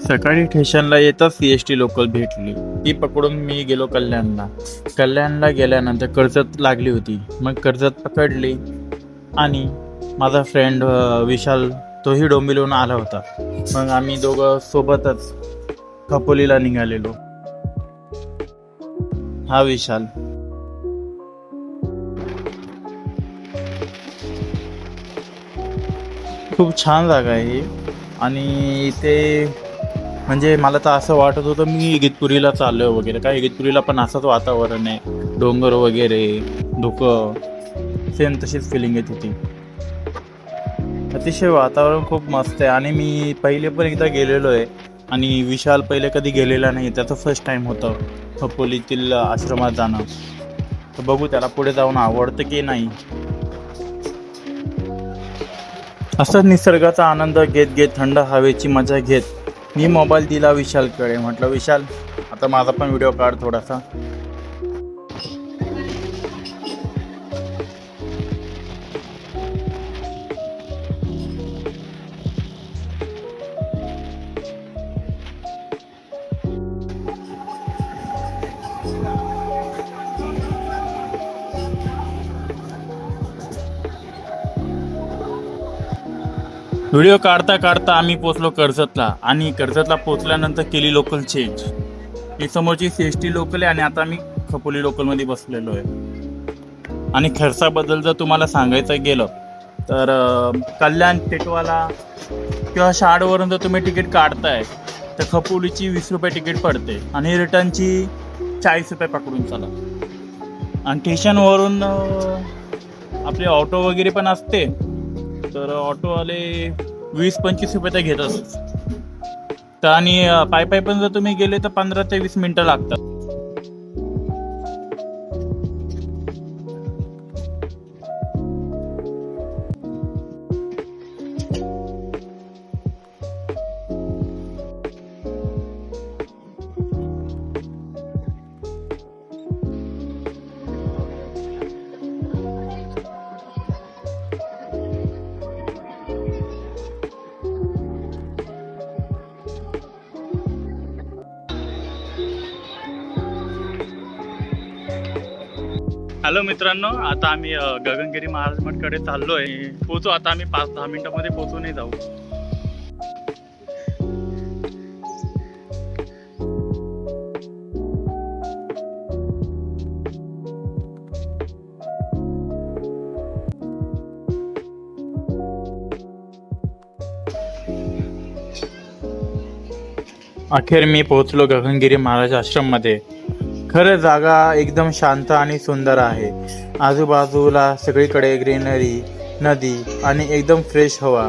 सकाळी स्टेशनला येताच सी एस टी लोकल भेटली. ती पकडून मी गेलो कल्याणला. कल्याणला गेल्यानंतर कर्जत लागली होती. मग कर्जत पकडली आणि माझा फ्रेंड विशाल तोही डोंबिवलीहून आला होता. मग आम्ही दोघं सोबतच खपोलीला निघालेलो. हा विशाल. खूप छान जागा आहे आणि इथे म्हणजे मला तर असं वाटत होतं मी इगतपुरीला चाललोय वगैरे. काय इगतपुरीला पण असंच वातावरण आहे. डोंगर वगैरे धुकं. सेम तशीच फिलिंग आहे तिथे. अतिशय वातावरण खूप मस्त आहे. आणि मी पहिले पण एकदा गेलेलो आहे आणि विशाल पहिले कधी गेलेला नाही त्याचं फर्स्ट टाईम होतं. खपोलीतील आश्रमात जाणं. तर बघू त्याला पुढे जाऊन आवडतं की नाही. असंच निसर्गाचा आनंद घेत घेत थंड हवेची मजा घेत मी मोबाईल दिला विशालकडे. म्हटलं विशाल आता माझा पण व्हिडिओ काढ थोडासा. व्हिडिओ काढता काढता आम्ही पोचलो कर्जतला आणि कर्जतला पोचल्यानंतर केली लोकल चेंज ही समोरची सी एस टी लोकल आहे आणि आता मी खपोली लोकलमध्ये बसलेलो आहे. आणि खर्चाबद्दल जर तुम्हाला सांगायचं गेलं तर कल्याण टेटवाला किंवा शाडवरून जर तुम्ही तिकीट काढताय तर खपोलीची वीस रुपये तिकीट पडते आणि रिटर्नची चाळीस रुपये पकडून चला आणि स्टेशनवरून आपले ऑटो वगैरे पण असते. तर ऑटोवाले वीस पंचवीस रुपये तर घेतच. तर आणि पाय पाय पण जर तुम्ही गेले तर पंधरा ते वीस मिनिटं लागतात. हॅलो मित्रांनो आता आम्ही गगनगिरी महाराज मठकडे चाललोय. पोहोचू आता आम्ही पाच दहा मिनिटांमध्ये पोहोचूनही जाऊ. अखेर मी पोहोचलो गगनगिरी महाराज आश्रममध्ये. खरं जागा एकदम शांत आणि सुंदर आहे. आजूबाजूला सगळीकडे ग्रीनरी नदी आणि एकदम फ्रेश हवा.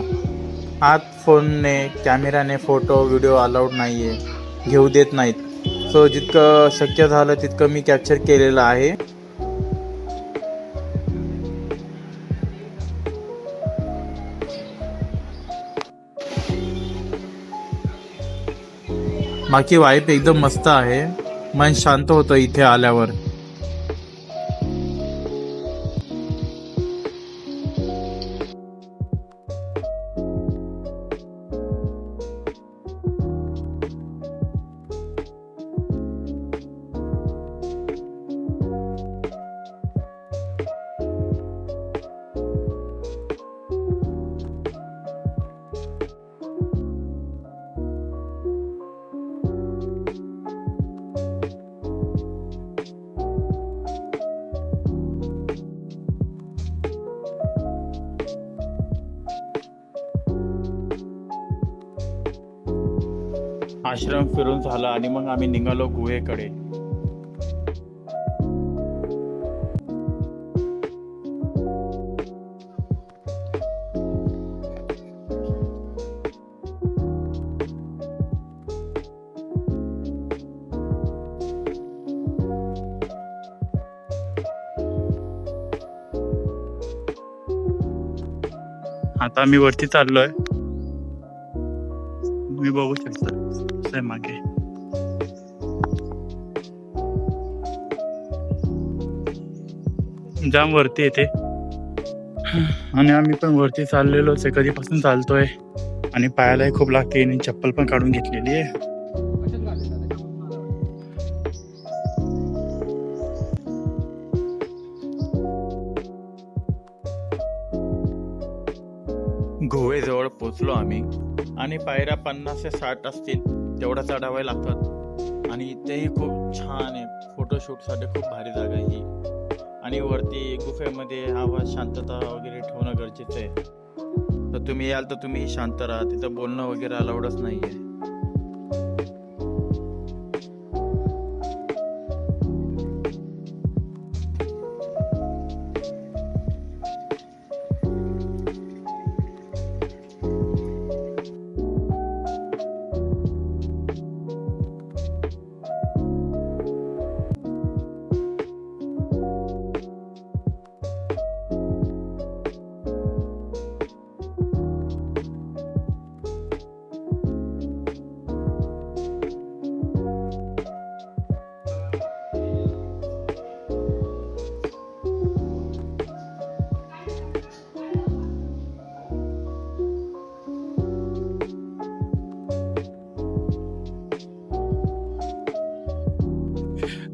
आत फोनने कॅमेराने फोटो व्हिडिओ अलाउड नाही आहे घेऊ देत नाहीत. सो जितकं शक्य झालं तितकं मी कॅप्चर केलेलं आहे. बाकी वाईफ एकदम मस्त आहे. मन शांत होतं इथे आल्यावर. आश्रम फिरून झाला आणि मग आम्ही निघालो गुहेकडे. आता मी वरती चाललोय. तुम्ही बघू शकता. कसं आहे मागे जाम वरती येते आणि आम्ही पण वरती चाललेलोच आहे. कधीपासून चालतोय. आणि पायालाही खूप लागते. आणि चप्पल पण काढून घेतलेली आहे. गोवेजवळ पोचलो आम्ही. आणि पायऱ्या पन्नास ते साठ असतील. तेवढा चढावे लागतात आणि तेही खूप छान आहे. फोटोशूटसाठी खूप भारी जागा आहे ही. आणि वरती गुफेमध्ये आवाज शांतता वगैरे ठेवणं गरजेचं आहे. तर तुम्ही याल तर तुम्ही शांत राहा. तिथं बोलणं वगैरे अलाउडच नाही आहे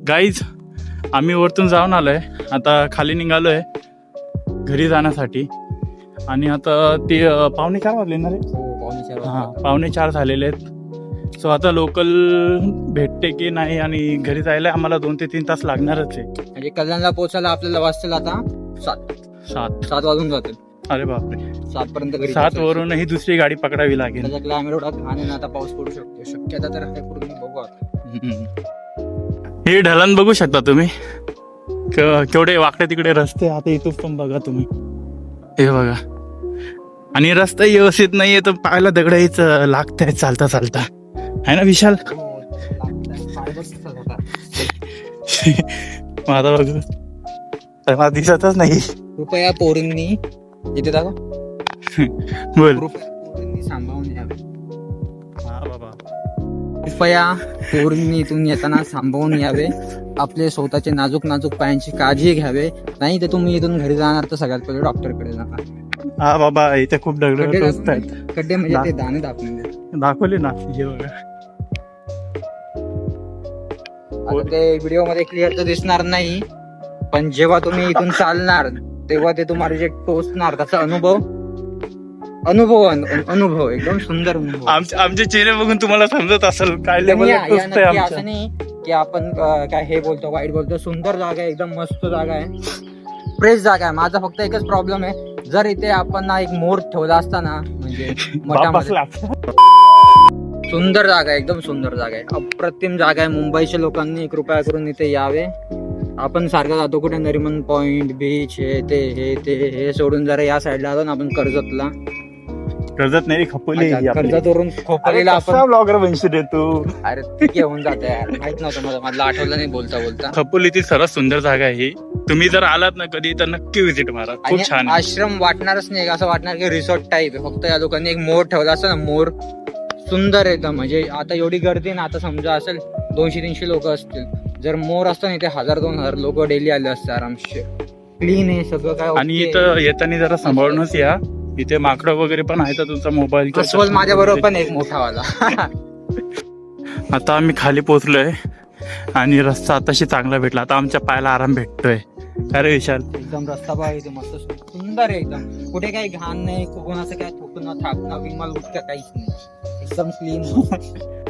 गाईज आम्ही वरतून जाऊन आलोय. आता खाली निघालोय घरी जाण्यासाठी. आणि आता ते पावणे चार वाजले ना रे? हा पावणे चार झालेले आहेत. सो आता लोकल भेटते की नाही आणि घरी जायला आम्हाला दोन ते तीन तास लागणारच आहे. म्हणजे कल्याणला पोहोचायला आपल्याला वाजतील आता सात. सात. सात वाजून जातील अरे बापरे. सात पर्यंत घरी सात. वरूनही दुसरी गाडी पकडावी लागेल. आहे ना आता पाऊस पडू शकतो. शक्यता तर आहे पूर्ण बघू आता. हे ढलान बघू शकता तुम्ही. केवढे वाकडे तिकडे रस्ते आता इथून पण बघा तुम्ही. हे बघा. आणि रस्ता व्यवस्थित नाहीये तर पायाला दगडाहीच लागत चालता चालता. आहे ना विशाल? आता बघ. तर मला दिसतच नाही. कृपया पोरींनी इथे दादा बोल. कृपया पोरींनी सांभाळून यावे हा बाबा. कृपया पोरींनी इथून येताना सांभाळून यावे. आपले स्वतःचे नाजूक नाजूक पायांची काळजी घ्यावे. नाही तर तुम्ही इथून घरी जाणार तर सगळ्यात पहिले डॉक्टरकडे जाणार हा बाबा इथे खूप खड्डे खड्डे म्हणजे ते दाणे दाखवून दे. दाखवले ना हे बघा. आता ते व्हिडिओमध्ये क्लिअर तर दिसणार नाही पण जेव्हा तुम्ही इथून चालणार तेव्हा ते तुम्हाला जे टोचणार त्याचा अनुभव अनुभव अन- अनुभव एकदम सुंदर अनुभव. आमचे आमचे चेहरे बघून तुम्हाला समजत असेल काय लेवल या- या टोचतंय नक्की आमचं. असं नाही की आपण अं, काय हे बोलतो वाईट बोलतो सुंदर जागा आहे एकदम मस्त जागा आहे. फ्रेश जागा आहे माझा फक्त एकच प्रॉब्लेम आहे जर इथे आपण ना एक मोर ठेवला असता ना म्हणजे मठामध्ये. सुंदर जागा आहे एकदम सुंदर जागा आहे. अप्रतिम जागा आहे मुंबईच्या लोकांनी कृपया करून इथे यावे. आपण सारखं जातो कुठे नरिमन पॉइंट बीच हे ते हे ते हे सोडून जरा या साईडला आलो ना आपण कर्जतला. कर्जत नाही खपोली अच्छा, कर्जतवरून खोपोलीला आपण ब्लॉगर बनशील रे तू? अरे ते घेऊन जाते यार माहीत नव्हतं मला मला आठवलं नाही बोलता बोलता. खपोलीतील सर्वात सुंदर जागा आहे ही. तुम्ही जर आलात ना कधी तर नक्की विजिट मारा. खूप आणि छान आहे. आश्रम वाटणारच नाही असं वाटणार की रिसॉर्ट टाईप आहे. फक्त या लोकांनी एक मोर ठेवला असं ना मोर सुंदर एकदम. म्हणजे आता एवढी गर्दी आहे ना आता समजा असेल दोनशे तीनशे लोक असतील. जर मोर असतं ना इथे हजार दोन हजार लोक डेली आले असते आरामशे क्लीन आहे सगळं काय आणि okay इथं येताना जरा सांभाळूनच या. इथे माकडं वगैरे पण आहे तर तुमचा मोबाईल अस्वल माझ्या बरोबर पण एक मोठावाला आता आम्ही खाली पोहोचलोय आणि रस्ता आताशी चांगला भेटला. आता आमच्या पायाला आराम भेटतोय. काय रे विशाल? एकदम रस्ता बघा इथे मस्त सुंदर आहे एकदम. कुठे काही घाण नाही कोणाचं काय थुकणं थाकणं विमाल उठतं काहीच नाही. एकदम क्लीन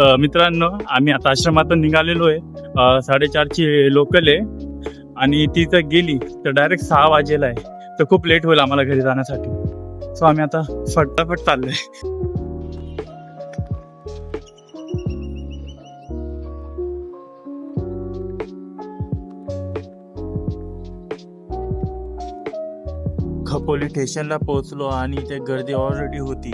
मित्रांनो आम्ही आता आश्रमातून निघालेलो आहे. साडेचारची लोकल आहे. आणि ती जर गेली तर डायरेक्ट सहा वाजेला आहे. तर खूप लेट होईल आम्हाला घरी जाण्यासाठी. सो आम्ही आता फटाफट चाललोय. खपोली स्टेशनला पोहोचलो आणि ते गर्दी ऑलरेडी होती.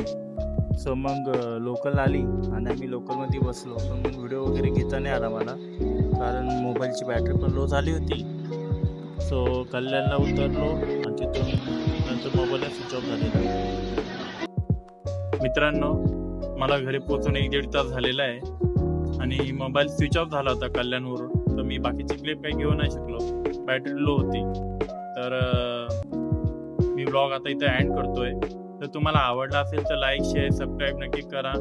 सो मग लोकल आली आणि आम्ही लोकलमध्ये बसलो. पण मग व्हिडिओ वगैरे घेता नाही आला मला. कारण मोबाईलची बॅटरी पण लो झाली होती. सो कल्याणला उतरलो आणि तिथून नंतर मोबाईलला स्विच ऑफ झालेला. मित्रांनो मला घरी पोचून एक दीड तास झालेला आहे. आणि मोबाईल स्विच ऑफ झाला होता कल्याणवरून तर मी बाकीची क्लिप काही घेऊ नाही शकलो. बॅटरी लो होती. तर मी ब्लॉग आता इथं अँड करतोय. तर तुम्हाला आवडला असेल तर लाईक शेअर सबस्क्राईब नक्की करा.